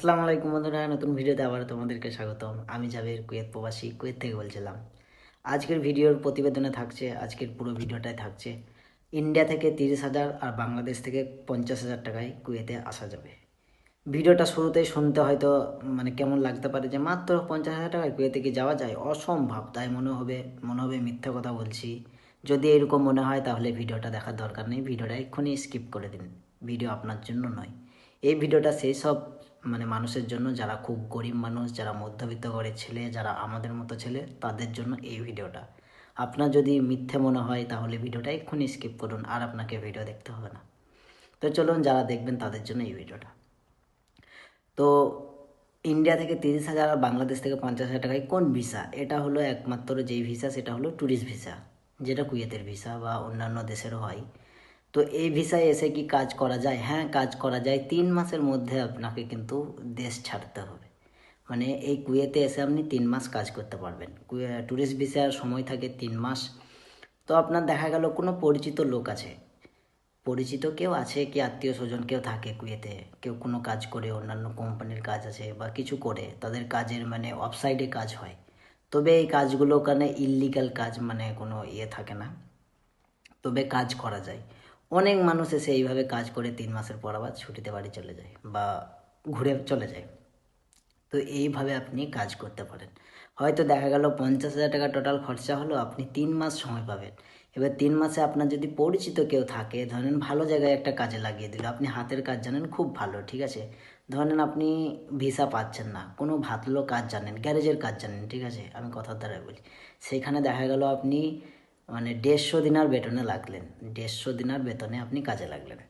আসসালামু আলাইকুম বন্ধুরা, নতুন ভিডিওতে আবার তোমাদেরকে স্বাগতম। আমি জাবের কুয়েত প্রবাসী, কুয়েত থেকে বলছিলাম। আজকের ভিডিওর প্রতিবেদনে থাকছে, আজকের পুরো ভিডিওটাই থাকছে, ইন্ডিয়া থেকে তিরিশ হাজার আর বাংলাদেশ থেকে পঞ্চাশ হাজার টাকায় কুয়েতে আসা যাবে। ভিডিওটা শুরুতেই শুনতে হয়তো মানে কেমন লাগতে পারে যে মাত্র পঞ্চাশ হাজার টাকায় কুয়েতে কি যাওয়া যায়? অসম্ভব, তাই মনে হবে মনে হবে মিথ্যা কথা বলছি। যদি এরকম মনে হয় তাহলে ভিডিওটা দেখার দরকার নেই, ভিডিওটা এক্ষুনি স্কিপ করে দিন। ভিডিও আপনার জন্য নয়। এই ভিডিওটা সেই সব মানে মানুষের জন্য, যারা খুব গরিব মানুষ, যারা মধ্যবিত্ত ঘরের ছেলে, যারা আমাদের মতো ছেলে, তাদের জন্য এই ভিডিওটা। আপনার যদি মিথ্যে মনে হয়, তাহলে ভিডিওটা এক্ষুনি স্কিপ করুন, আর আপনাকে ভিডিও দেখতে হবে না। তো চলুন, যারা দেখবেন তাদের জন্য এই ভিডিওটা। তো ইন্ডিয়া থেকে তিরিশ হাজার আর বাংলাদেশ থেকে পঞ্চাশ হাজার টাকায় কোন ভিসা? এটা হলো একমাত্র যেই ভিসা, সেটা হলো ট্যুরিস্ট ভিসা যেটা কুয়েতের ভিসা বা অন্যান্য দেশেরও হয়। তো এই ভিসায় এসে কি কাজ করা যায়? হ্যাঁ কাজ করা যায়। তিন মাসের মধ্যে আপনাকে কিন্তু দেশ ছাড়তে হবে। মানে এই কুয়েতে এসে আপনি তিন মাস কাজ করতে পারবেন। ট্যুরিস্ট ভিসার সময় থাকে তিন মাস। তো আপনার দেখা গেল কোনো পরিচিত লোক আছে। পরিচিত কেউ আছে কি আত্মীয় স্বজন কেউ থাকে কুয়েতে? কেউ কোনো কাজ করে, অন্যান্য কোম্পানির কাজ আছে বা কিছু করে, তাদের কাজের মানে অফসাইডে কাজ হয়। তবে এই কাজগুলো ওখানে ইললিগাল কাজ মানে কোনো ইয়ে থাকে না। তবে কাজ করা যায়। অনেক মানুষ এসে এইভাবে কাজ করে তিন মাসের পর আবার ছুটিতে বাড়ি চলে যায় বা ঘুরে চলে যায়। তো এইভাবে আপনি কাজ করতে পারেন। হয়তো দেখা গেল পঞ্চাশ হাজার টাকা টোটাল খরচা হলো, আপনি তিন মাস সময় পাবেন। এবার তিন মাসে আপনার যদি পরিচিত কেউ থাকে, ধরেন ভালো জায়গায় একটা কাজে লাগিয়ে দিল, আপনি হাতের কাজ জানেন, খুব ভালো, ঠিক আছে? ধরেন আপনি ভিসা পাচ্ছেন না, কোনো ভালো কাজ জানেন গ্যারেজের কাজ জানেন, ঠিক আছে? আমি কথার দ্বারা বলি। সেখানে দেখা গেল আপনি মানে দেড়শো দিনার বেতনে লাগলেন। দেড়শো দিনার বেতনে আপনি কাজে লাগলেন।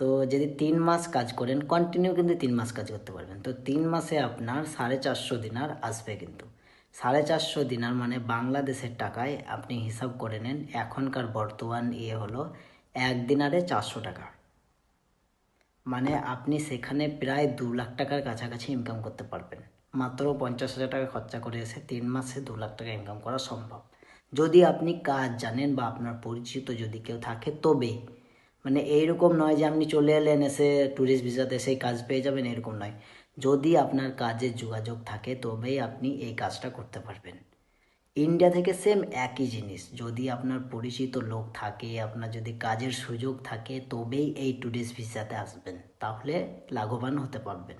তো যদি তিন মাস কাজ করেন কন্টিনিউ কিন্তু তিন মাস কাজ করতে পারবেন। তো তিন মাসে আপনার সাড়ে চারশো দিনার আসবে কিন্তু। সাড়ে চারশো দিনার মানে বাংলাদেশের টাকায় আপনি হিসাব করে নেন, এখনকার বর্তমান ইয়ে হলো এক দিনারে চারশো টাকা। মানে আপনি সেখানে প্রায় দু লাখ টাকার কাছাকাছি ইনকাম করতে পারবেন। মাত্র পঞ্চাশ হাজার টাকা খরচা করে এসে তিন মাসে দু লাখ টাকা ইনকাম করা সম্ভব। যদি আপনি কাজ জানেন বা আপনার পরিচিত যদি কেউ থাকে, তবে। মানে এইরকম নয় যে আপনি চলে এলেন, এসে ট্যুরিস্ট ভিসাতে সেই কাজ পেয়ে যাবেন, এরকম নয়। যদি আপনার কাজের যোগাযোগ থাকে, তবেই আপনি এই কাজটা করতে পারবেন। ইন্ডিয়া থেকে সেম একই জিনিস। যদি আপনার পরিচিত লোক থাকে, আপনার যদি কাজের সুযোগ থাকে, তবেই এই ট্যুরিস্ট ভিসাতে আসবেন। তাহলে লাভবান হতে পারবেন।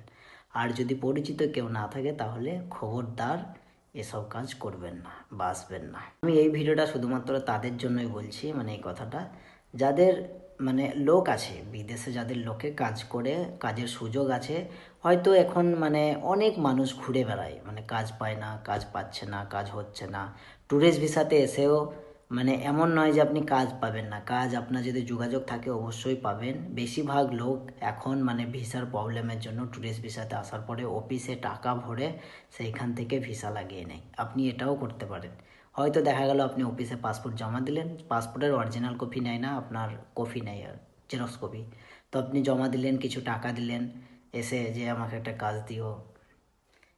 আর যদি পরিচিত কেউ না থাকে, তাহলে খবরদার এসব কাজ করবেন না বা আসবেন না। আমি এই ভিডিওটা শুধুমাত্র তাদের জন্যই বলছি মানে এই কথাটা। যাদের মানে লোক আছে, বিদেশে যাদের লোকে কাজ করে, কাজের সুযোগ আছে, হয়তো এখন মানে অনেক মানুষ ঘুরে বেড়ায়। মানে কাজ পায় না, কাজ পাচ্ছে না, কাজ হচ্ছে না। ট্যুরিস্ট ভিসাতে এসেও মানে এমন নয় যে আপনি কাজ পাবেন না। কাজ আপনার যদি যোগাযোগ থাকে অবশ্যই পাবেন। বেশিরভাগ লোক এখন মানে ভিসার প্রবলেমের জন্য ট্যুরিস্ট ভিসাতে আসার পরে অফিসে টাকা ভরে সেইখান থেকে ভিসা লাগিয়ে নেয়। আপনি এটাও করতে পারেন। হয়তো দেখা গেল আপনি অফিসে পাসপোর্ট জমা দিলেন। পাসপোর্টের অরিজিনাল কপি নেয় না, আপনার কপি নেয় আর জেরক্স কপি তো আপনি জমা দিলেন, কিছু টাকা দিলেন, এসে যে আমাকে একটা কাজ দিও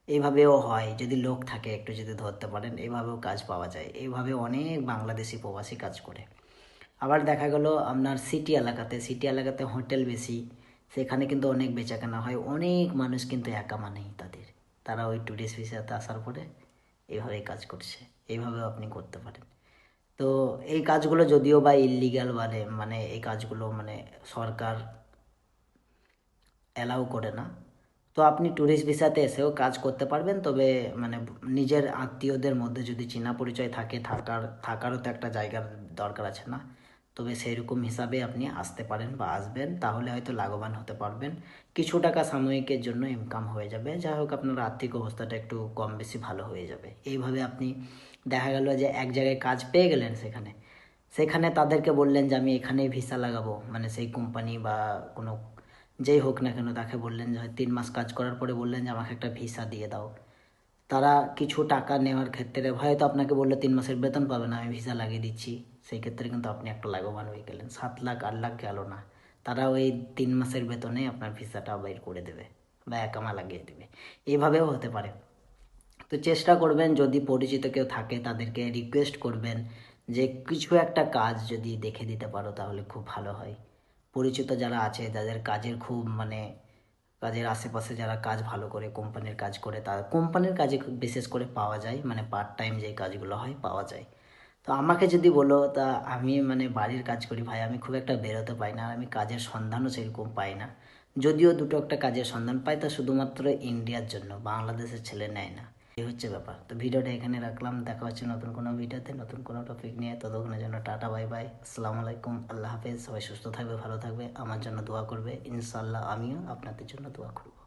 এইভাবেও হয়, যদি লোক থাকে একটু যদি ধরতে পারেন এইভাবেও কাজ পাওয়া যায়। এইভাবে অনেক বাংলাদেশি প্রবাসী কাজ করে। আবার দেখা গেল আপনার সিটি এলাকাতে সিটি এলাকাতে হোটেল বেশি, সেখানে কিন্তু অনেক বেচাকেনা হয়। অনেক মানুষ কিন্তু একা মানেই তাদের। তারা ওই ট্যুরিস্ট ভিসাতে আসার পরে এইভাবে কাজ করছে। এইভাবেও আপনি করতে পারেন। তো এই কাজগুলো যদিও বা ইলিগাল বলে মানে এই কাজগুলো মানে সরকার অ্যালাউ করে না তো আপনি ট্যুরিস্ট ভিসাতে এসেও কাজ করতে পারবেন, তবে মানে নিজের আত্মীয়দের মধ্যে যদি চেনা পরিচয় থাকে, থাকার, থাকারও তো একটা জায়গার দরকার আছে না? তবে সেই রকম হিসাবে আপনি আসতে পারেন বা আসবেন, তাহলে হয়তো লাভবান হতে পারবেন। কিছু টাকা সাময়িকের জন্য ইনকাম হয়ে যাবে। যাই হোক, আপনার আর্থিক অবস্থাটা একটু কম বেশি ভালো হয়ে যাবে। এইভাবে আপনি দেখা গেল যে এক জায়গায় কাজ পেয়ে গেলেন সেখানে। সেখানে তাদেরকে বললেন যে, আমি এখানেই ভিসা লাগাবো। মানে সেই কোম্পানি বা কোনো যেই হোক না কেন তাকে বললেন যে, তিন মাস কাজ করার পরে বললেন যে, আমাকে একটা ভিসা দিয়ে দাও। তারা কিছু টাকা নেওয়ার ক্ষেত্রে হয়তো আপনাকে বলল, তিন মাসের বেতন পাবে না, আমি ভিসা লাগিয়ে দিচ্ছি। সেই ক্ষেত্রে কিন্তু আপনি একটা লাভবান হয়ে গেলেন। সাত লাখ, আট লাখ গেল না। তারা ওই তিন মাসের বেতনে আপনার ভিসাটা বের করে দেবে বা একামা লাগিয়ে দেবে। এইভাবেও হতে পারে। তো চেষ্টা করবেন, যদি পরিচিত কেউ থাকে, তাদেরকে রিকোয়েস্ট করবেন যে, কিছু একটা কাজ যদি দেখে দিতে পারো, তাহলে খুব ভালো হয়। পরিচিত যারা আছে যাদের কাজের খুব মানে কাজের আশেপাশে যারা কাজ ভালো করে, কোম্পানির কাজ করে তার কোম্পানির কাজে বিশেষ করে পাওয়া যায় মানে পার্ট টাইম যে কাজগুলো হয় পাওয়া যায়। তো আমাকে যদি বলো, তা আমি মানে বাড়ির কাজ করি ভাই, আমি খুব একটা বেরোতে পাই না, আর আমি কাজের সন্ধানও সেরকম পাই না। যদিও দুটো একটা কাজের সন্ধান পাই, তা শুধুমাত্র ইন্ডিয়ার জন্য, বাংলাদেশের ছেলে নেয় না। এই হচ্ছে ব্যাপার। তো ভিডিওটা এখানে রাখলাম। দেখা হচ্ছে নতুন কোনো ভিডিওতে, নতুন কোনো টপিক নিয়ে। ততক্ষণের জন্য টাটা বাই বাই আসসালামু আলাইকুম। আল্লাহ হাফেজ। সবাই সুস্থ থাকবে, ভালো থাকবে। আমার জন্য দোয়া করবে। ইনশাল্লাহ আমিও আপনাদের জন্য দোয়া করব।